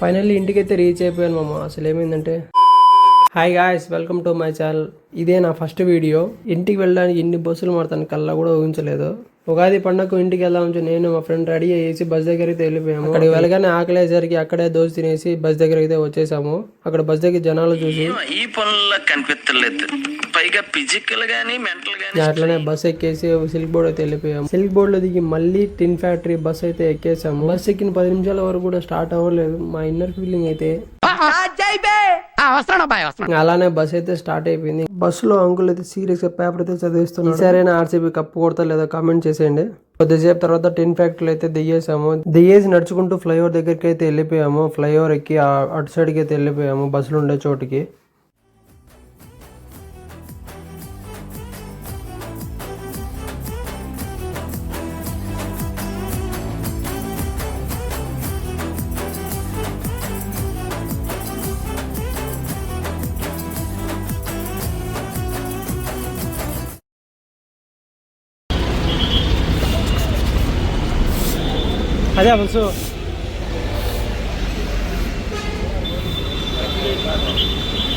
Finally ఇంటికైతే reach అయిపోయాను మామ. అసలు ఏమైందంటే hi guys welcome to my channel ఇదే నా ఫస్ట్ వీడియో ఇంటికి వెళ్ళడానికి ఎన్ని బస్సులు మారుతాను కల్లా కూడా ఊహించలేదు. ఉగాది పండగకు ఇంటికి వెళ్దామని నేను మా ఫ్రెండ్ రెడీ అయ్యేసి బస్ దగ్గరికి వెళ్ళిపోయాము. అక్కడికి వెళ్ళగానే ఆకలేసరికి అక్కడే దోశ తినేసి బస్ దగ్గరికి అయితే వచ్చేసాము. అక్కడ బస్ దగ్గర జనాలు చూసి ఈ పనుల్లో కనిపించలేదు పైగా ఫిజికల్ గానీ మెంటల్ గానీ అట్లనే బస్ ఎక్కేసి సిల్క్ బోర్డ్ అయితే వెళ్ళిపోయాము. సిల్క్ బోర్డ్లో దిగి మళ్ళీ టిన్ ఫ్యాక్టరీ బస్ అయితే ఎక్కేసాము. బస్ ఎక్కిన పది నిమిషాల వరకు కూడా స్టార్ట్ అవ్వలేదు. మా ఇన్నర్ ఫీలింగ్ అయితే అలానే బస్ అయితే స్టార్ట్ అయిపోయింది. బస్లో అంకుల్ అయితే సీరియస్గా పేపర్ అయితే చదివిస్తున్నారు ఈసారైనా ఆర్సీబీ కప్పు కొడతా లేదా కామెంట్ చేసేయండి. కొద్దిసేపు తర్వాత టిన్ ఫ్యాక్టరీలో అయితే దిగేసాము. దిగేసి నడుచుకుంటూ ఫ్లైఓవర్ దగ్గరికి అయితే వెళ్ళిపోయాము. ఫ్లైఓవర్ ఎక్కి అటు సైడ్కి అయితే వెళ్ళిపోయాము. బస్సులు ఉండే చోటుకి. అదే బస్సు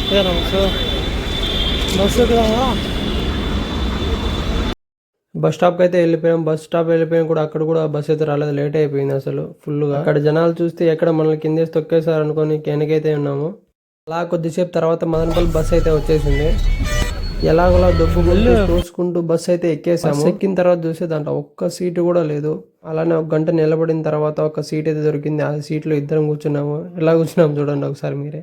ఇదేనా బస్సు బస్సు ఎక్కుదామా బస్ స్టాప్కి అయితే వెళ్ళిపోయాం బస్ స్టాప్ వెళ్ళిపోయాం కూడా అక్కడ కూడా బస్ అయితే రాలేదు. లేట్ అయిపోయింది అసలు ఫుల్గా. అక్కడ జనాలు చూస్తే ఎక్కడ మనల్ని కిందేసి తొక్కేసారు అనుకొని వెనకైతే ఉన్నాము. అలా కొద్దిసేపు తర్వాత మదనపల్లి బస్ అయితే వచ్చేసింది. ఎలాగోలా దొబ్బుకుంటూ తోసుకుంటూ బస్ అయితే ఎక్కేసాము. ఎక్కిన తర్వాత చూస్తే దాంట్లో ఒక్క సీటు కూడా లేదు. అలానే ఒక గంట నిలబడిన తర్వాత ఒక సీట్ అయితే దొరికింది. ఆ సీట్లో ఇద్దరం కూర్చున్నాము. ఎలా కూర్చున్నాము చూడండి ఒకసారి మీరే.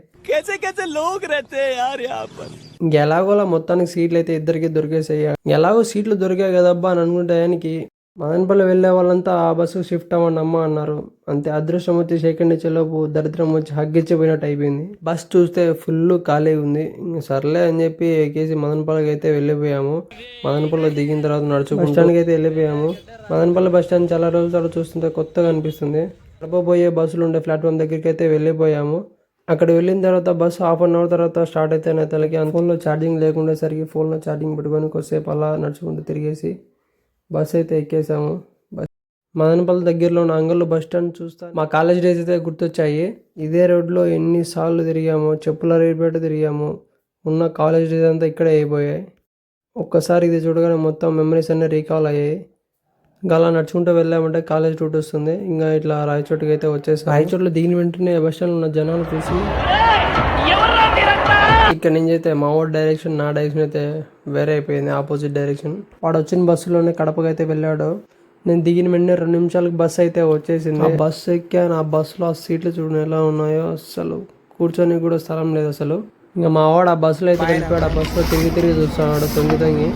ఎలాగోలా మొత్తానికి సీట్లు అయితే ఇద్దరికి దొరికేసాయి. ఎలాగో సీట్లు దొరికాయి కదబ్బా అని అనుకుంటే ఆయనకి మదనపల్లి వెళ్ళే వాళ్ళంతా ఆ బస్సు షిఫ్ట్ అవ్వండి అమ్మ అన్నారు. అంతే అదృష్టం వచ్చి సెకండ్ ఇచ్చేలోపు దరిద్రం వచ్చి హగ్గిచ్చిపోయినట్టు అయిపోయింది. బస్ చూస్తే ఫుల్ ఖాళీ ఉంది. ఇంక సర్లే అని చెప్పి ఎక్కేసి మదనపల్లికి అయితే వెళ్ళిపోయాము. మదనపల్లిలో దిగిన తర్వాత నడుచు బస్ స్టాండ్కి అయితే వెళ్ళిపోయాము. మదనపల్లి బస్ స్టాండ్ చాలా రోజుల తర్వాత చూస్తుంటే కొత్తగా అనిపిస్తుంది. నడపబోయే బస్సులు ఉండే ప్లాట్ఫామ్ దగ్గరికి అయితే వెళ్ళిపోయాము. అక్కడ వెళ్ళిన తర్వాత బస్సు హాఫ్ అన్ అవర్ తర్వాత స్టార్ట్ అయితే తలకి. ఫోన్లో ఛార్జింగ్ లేకుండేసరికి ఫోన్లో ఛార్జింగ్ పెట్టుకొని కొద్దిసేపు అలా నడుచుకుంటూ తిరిగేసి బస్ అయితే ఎక్కేసాము. బస్ మదనపల్లి దగ్గరలో ఉన్న అంగళ్ళు బస్ స్టాండ్ చూస్తా మా కాలేజ్ డేస్ అయితే గుర్తొచ్చాయి. ఇదే రోడ్లో ఎన్నిసార్లు తిరిగాము చెప్పుల రేపేట తిరిగాము ఉన్న కాలేజ్ డేస్ అంతా ఇక్కడే అయిపోయాయి. ఒక్కసారి ఇది చూడగానే మొత్తం మెమరీస్ అన్నీ రీకాల్ అయ్యాయి. ఇంకా అలా నడుచుకుంటూ వెళ్ళామంటే కాలేజ్ రూట్ వస్తుంది. ఇంకా ఇట్లా రాయచోటుకి అయితే వచ్చేసి రాయచోట్లో దిగిన వెంటనే బస్ స్టాండ్ ఉన్న జనాలు చూసి ఇక్కడ నుంచి అయితే మా ఊరు డైరెక్షన్ నా డైరెక్షన్ అయితే వేరే అయిపోయింది ఆపోజిట్ డైరెక్షన్ వాడు వచ్చిన బస్సులోనే కడపకి అయితే వెళ్ళాడు. నేను దిగిన వెంటనే రెండు నిమిషాలకు బస్సు అయితే వచ్చేసింది. ఆ బస్సు ఎక్కాను. ఆ బస్సులో ఆ సీట్లు చూడండి ఎలా ఉన్నాయో. అసలు కూర్చొని కూడా స్థలం లేదు అసలు. ఇంకా మా వాడు ఆ బస్సులో అయితే వెళ్ళిపోయాడు. ఆ బస్సులో తిరిగి తిరిగి చూస్తున్నాడు తొంగి తొంగి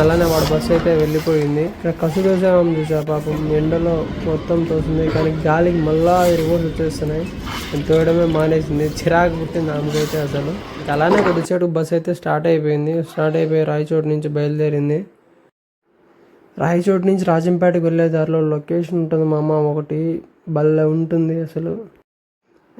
అలానే వాడు బస్సు అయితే వెళ్ళిపోయింది. ఇక్కడ కసు చూసామని చూసా పాపం. ఎండలో మొత్తం తోసింది. కానీ గాలికి మళ్ళా రివర్స్ వచ్చేస్తున్నాయి. తోయడమే మానేసింది. చిరాకు పుట్టింది ఆమెకైతే అసలు. అలానే కొద్దిసేపు బస్సు అయితే స్టార్ట్ అయిపోయింది. స్టార్ట్ అయిపోయి రాయచోటు నుంచి బయలుదేరింది. రాయచోటు నుంచి రాజంపేటకు వెళ్ళే దారిలో లొకేషన్ ఉంటుంది మా అమ్మ ఒకటి. భలే ఉంటుంది అసలు.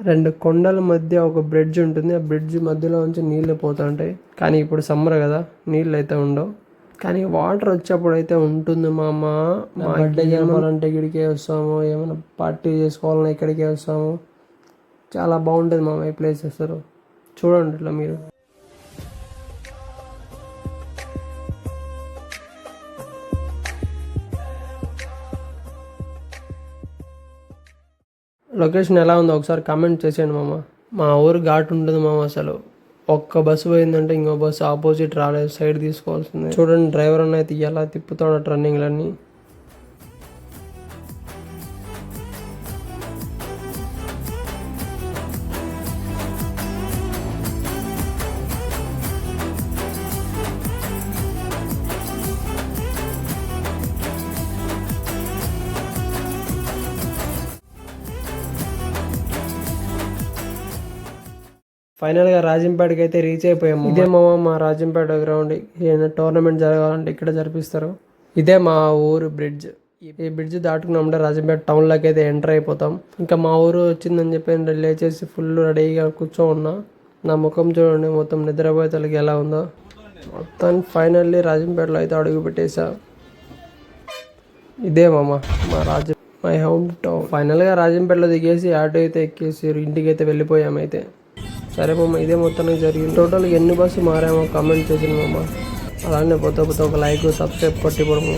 రెండు కొండల మధ్య ఒక బ్రిడ్జ్ ఉంటుంది. ఆ బ్రిడ్జ్ మధ్యలో నుంచి నీళ్ళు పోతుంటాయి. కానీ ఇప్పుడు సమ్మర్ కదా. నీళ్ళు అయితే ఉండవు. కానీ వాటర్ వచ్చేప్పుడు అయితే ఉంటుంది మా అమ్మ బర్త్డే జరపాలంటే ఇక్కడికే వస్తాము. ఏమైనా పార్టీ చేసుకోవాలన్నా ఇక్కడికే వస్తాము. చాలా బాగుంటుంది మామ ఈ ప్లేస్ అసలు. చూడండి ఇట్లా మీరు. లొకేషన్ ఎలా ఉందో ఒకసారి కామెంట్ చేసేయండి మామ. మా ఊరు ఘాట్ ఉంటుంది మామ అసలు. ఒక్క బస్సు పోయిందంటే ఇంకో బస్సు ఆపోజిట్ రాలేదు సైడ్ తీసుకోవాల్సిందే. చూడండి డ్రైవర్ అన్న అయితే ఎలా తిప్పుతాడు రన్నింగ్లన్నీ ఫైనల్గా రాజంపేటకి అయితే రీచ్ అయిపోయాము. ఇదే మా మా రాజంపేట గ్రౌండ్ ఏదైనా టోర్నమెంట్ జరగాలంటే ఇక్కడ జరిపిస్తారు. ఇదే మా ఊరు బ్రిడ్జ్ ఈ బ్రిడ్జ్ దాటుకున్నామంటే రాజంపేట టౌన్లోకి అయితే ఎంటర్ అయిపోతాం. ఇంకా మా ఊరు వచ్చిందని చెప్పి లేచేసి ఫుల్ రెడీగా కూర్చో ఉన్నా. నా ముఖం చూడండి మొత్తం నిద్రపోయే తలకి ఎలా ఉందో. మొత్తానికి ఫైనల్లీ రాజంపేటలో అయితే అడుగు పెట్టేశా. ఇదే మామ మా రాజ మై హోమ్ టౌన్ ఫైనల్గా రాజంపేటలో దిగేసి ఆటో అయితే ఎక్కేసి ఇంటికి అయితే. వెళ్ళిపోయామైతే సరే మామ ఇదే మొత్తానికి జరిగింది. టోటల్ ఎన్ని బస్సు మారామో కామెంట్ చేసింది మామ. అలానే పోతే పోతే ఒక లైక్ సబ్స్క్రైబ్ కొట్టి పడము